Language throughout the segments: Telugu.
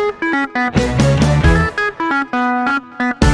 Thank you.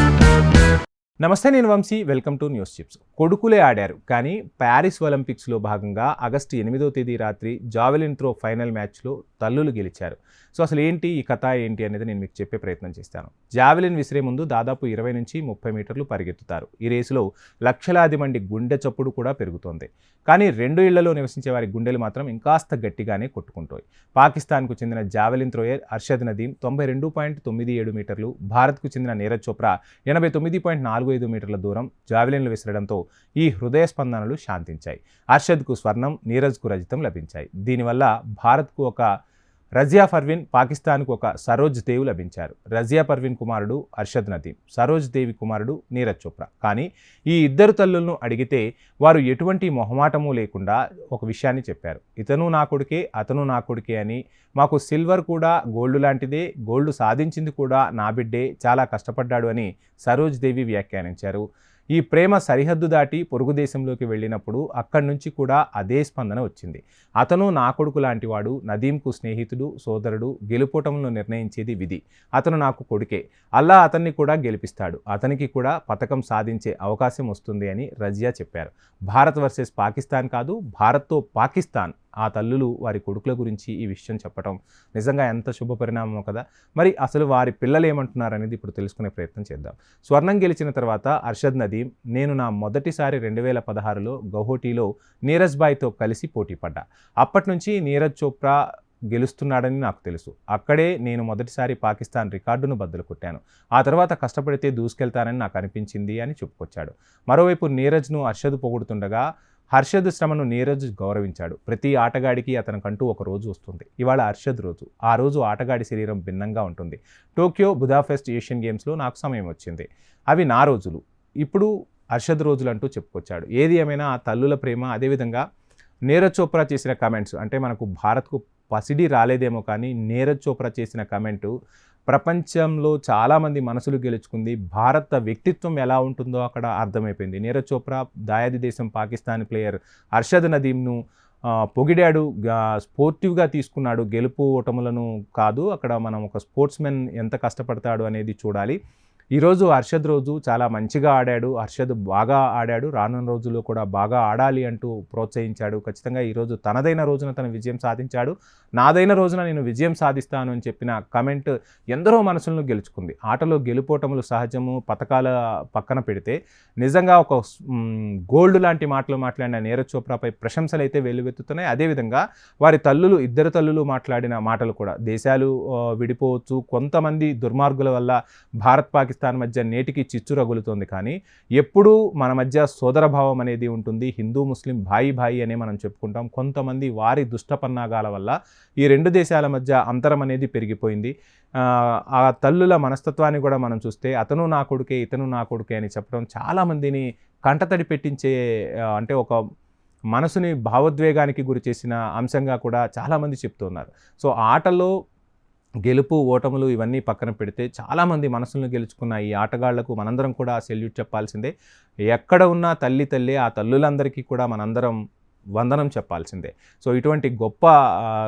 నమస్తే నేను Vamshi welcome to news chips. కొడుకులే ఆడారు కానీ ప్యారిస్ ఒలింపిక్స్లో భాగంగా ఆగస్టు ఎనిమిదో తేదీ రాత్రి జావెలిన్ త్రో ఫైనల్ మ్యాచ్లో తల్లులు గెలిచారు. సో అసలు ఏంటి ఈ కథ ఏంటి అనేది నేను మీకు చెప్పే ప్రయత్నం చేస్తాను. జావెలిన్ విసిరే ముందు దాదాపు ఇరవై నుంచి ముప్పై మీటర్లు పరిగెత్తుతారు. ఈ రేసులో లక్షలాది మంది గుండె చప్పుడు కూడా పెరుగుతోంది. కానీ రెండు ఇళ్ళలో నివసించే వారి గుండెలు మాత్రం ఇంకాస్త గట్టిగానే కొట్టుకుంటాయి పాకిస్తాన్కు చెందిన జావెలిన్ త్రోయర్ అర్షద్ నదీం తొంభై రెండు పాయింట్ తొమ్మిది ఏడు మీటర్లు భారత్కు చెందిన నీరజ్ చోప్రా ఎనభై తొమ్మిది పాయింట్ నాలుగు ఐదు మీటర్ల దూరం జావెలిన్లు విసరడంతో ఈ హృదయ స్పందనలు శాంతించాయి. అర్షద్కు స్వర్ణం నీరజ్కు రజితం లభించాయి. దీనివల్ల భారత్కు ఒక రజియా పర్వీన్ పాకిస్తాన్కు ఒక సరోజ్ దేవ్ లభించారు. రజియా పర్వీన్ కుమారుడు అర్షద్ నదీం సరోజ్ దేవి కుమారుడు నీరజ్ చోప్రా. కానీ ఈ ఇద్దరు తల్లులను అడిగితే వారు ఎటువంటి మొహమాటము లేకుండా ఒక విషయాన్ని చెప్పారు. ఇతను నా కొడుకే అతను నా కొడుకే అని మాకు సిల్వర్ కూడా గోల్డ్ లాంటిదే గోల్డ్ సాధించింది కూడా నా బిడ్డే చాలా కష్టపడ్డాడు అని సరోజ్ దేవి వ్యాఖ్యానించారు. ఈ ప్రేమ సరిహద్దు దాటి పొరుగు దేశంలోకి వెళ్ళినప్పుడు అక్కడి నుంచి కూడా అదే స్పందన వచ్చింది. అతను నా కొడుకు లాంటివాడు నదీంకు స్నేహితుడు సోదరుడు గెలుపోటములను నిర్ణయించేది విధి. అతను నాకు కొడుకే. అల్లా అతన్ని కూడా గెలిపిస్తాడు. అతనికి కూడా పథకం సాధించే అవకాశం వస్తుంది అని రజియా చెప్పారు. భారత్ వర్సెస్ పాకిస్తాన్ కాదు భారత్తో పాకిస్తాన్. ఆ తల్లులు వారి కొడుకుల గురించి ఈ విషయం చెప్పడం నిజంగా ఎంత శుభ పరిణామం కదా. మరి అసలు వారి పిల్లలు ఏమంటున్నారు అనేది ఇప్పుడు తెలుసుకునే ప్రయత్నం చేద్దాం. స్వర్ణం గెలిచిన తర్వాత అర్షద్ నదీం నేను నా మొదటిసారి రెండు వేల పదహారులో గౌహోటీలో నీరజ్ బాయ్తో కలిసి పోటీ పడ్డా. అప్పటి నుంచి నీరజ్ చోప్రా గెలుస్తున్నాడని నాకు తెలుసు. అక్కడే నేను మొదటిసారి పాకిస్తాన్ రికార్డును బద్దలు కొట్టాను. ఆ తర్వాత కష్టపడితే దూసుకెళ్తానని నాకు అనిపించింది అని చెప్పుకొచ్చాడు. మరోవైపు నీరజ్ను అర్షద్ పొగుడుతుండగా హర్షద్ శ్రమను నీరజ్ గౌరవించాడు. ప్రతి ఆటగాడికి అతనికంటూ ఒక రోజు వస్తుంది. ఇవాళ హర్షద్ రోజు. ఆ రోజు ఆటగాడి శరీరం భిన్నంగా ఉంటుంది. టోక్యో బుధాఫెస్ట్ ఏషియన్ గేమ్స్లో నాకు సమయం వచ్చింది. అవి నా రోజులు. ఇప్పుడు హర్షద్ రోజులు అంటూ చెప్పుకొచ్చాడు. ఏది ఏమైనా ఆ తల్లుల ప్రేమ అదేవిధంగా నీరజ్ చోప్రా చేసిన కమెంట్స్ అంటే మనకు భారత్కు పసిడి రాలేదేమో కానీ నీరజ్ చోప్రా చేసిన కమెంటు ప్రపంచంలో చాలామంది మనసులు గెలుచుకుంది. భారత వ్యక్తిత్వం ఎలా ఉంటుందో అక్కడ అర్థమైపోయింది. నీరజ్ చోప్రా దాయాది దేశం పాకిస్తాన్ ప్లేయర్ అర్షద్ నదీంను పొగిడాడు స్పోర్టివ్గా తీసుకున్నాడు. గెలుపు ఓటములను కాదు అక్కడ మనం ఒక స్పోర్ట్స్మెన్ ఎంత కష్టపడతాడు అనేది చూడాలి. ఈరోజు హర్షద్ రోజు చాలా మంచిగా ఆడాడు హర్షద్ బాగా ఆడాడు రానున్న రోజుల్లో కూడా బాగా ఆడాలి అంటూ ప్రోత్సహించాడు. ఖచ్చితంగా ఈరోజు తనదైన రోజున తన విజయం సాధించాడు. నాదైన రోజున నేను విజయం సాధిస్తాను అని చెప్పిన కమెంట్ ఎందరో మనసులను గెలుచుకుంది. ఆటలో గెలుపోటములు సహజము పథకాల పక్కన పెడితే నిజంగా ఒక గోల్డ్ లాంటి మాటలు మాట్లాడిన నీరజ్ చోప్రాపై ప్రశంసలు అయితే వెల్లువెత్తుతున్నాయి. అదేవిధంగా వారి తల్లులు ఇద్దరు తల్లులు మాట్లాడిన మాటలు కూడా దేశాలు విడిపోవచ్చు. కొంతమంది దుర్మార్గుల వల్ల భారత్ పాకిస్తాన్ మధ్య నేటికి చిచ్చు రగులుతోంది కానీ ఎప్పుడూ మన మధ్య సోదరభావం అనేది ఉంటుంది. హిందూ ముస్లిం భాయి భాయి అనే మనం చెప్పుకుంటాం. కొంతమంది వారి దుష్టపన్నాగాల వల్ల ఈ రెండు దేశాల మధ్య అంతరం అనేది పెరిగిపోయింది. ఆ, తల్లుల మనస్తత్వాన్ని కూడా మనం చూస్తే అతను నా కొడుకే ఇతను నా కొడుకే అని చెప్పడం చాలామందిని కంటతడి పెట్టించే అంటే ఒక మనసుని భావోద్వేగానికి గురి చేసిన అంశంగా కూడా చాలామంది చెప్తున్నారు. సో ఆటలో గెలుపు ఓటములు ఇవన్నీ పక్కన పెడితే చాలామంది మనసులను గెలుచుకున్న ఈ ఆటగాళ్ళకు మనందరం కూడా సెల్యూట్ చెప్పాల్సిందే. ఎక్కడ ఉన్న తల్లి తల్లి ఆ తల్లులందరికీ కూడా మనందరం వందనం చెప్పాల్సిందే. సో ఇటువంటి గొప్ప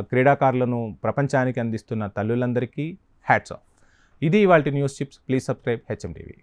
క్రీడాకారులను ప్రపంచానికి అందిస్తున్న తల్లులందరికీ హ్యాట్స్ ఆఫ్. ఇది ఇవాళ news chips. Please subscribe HM TV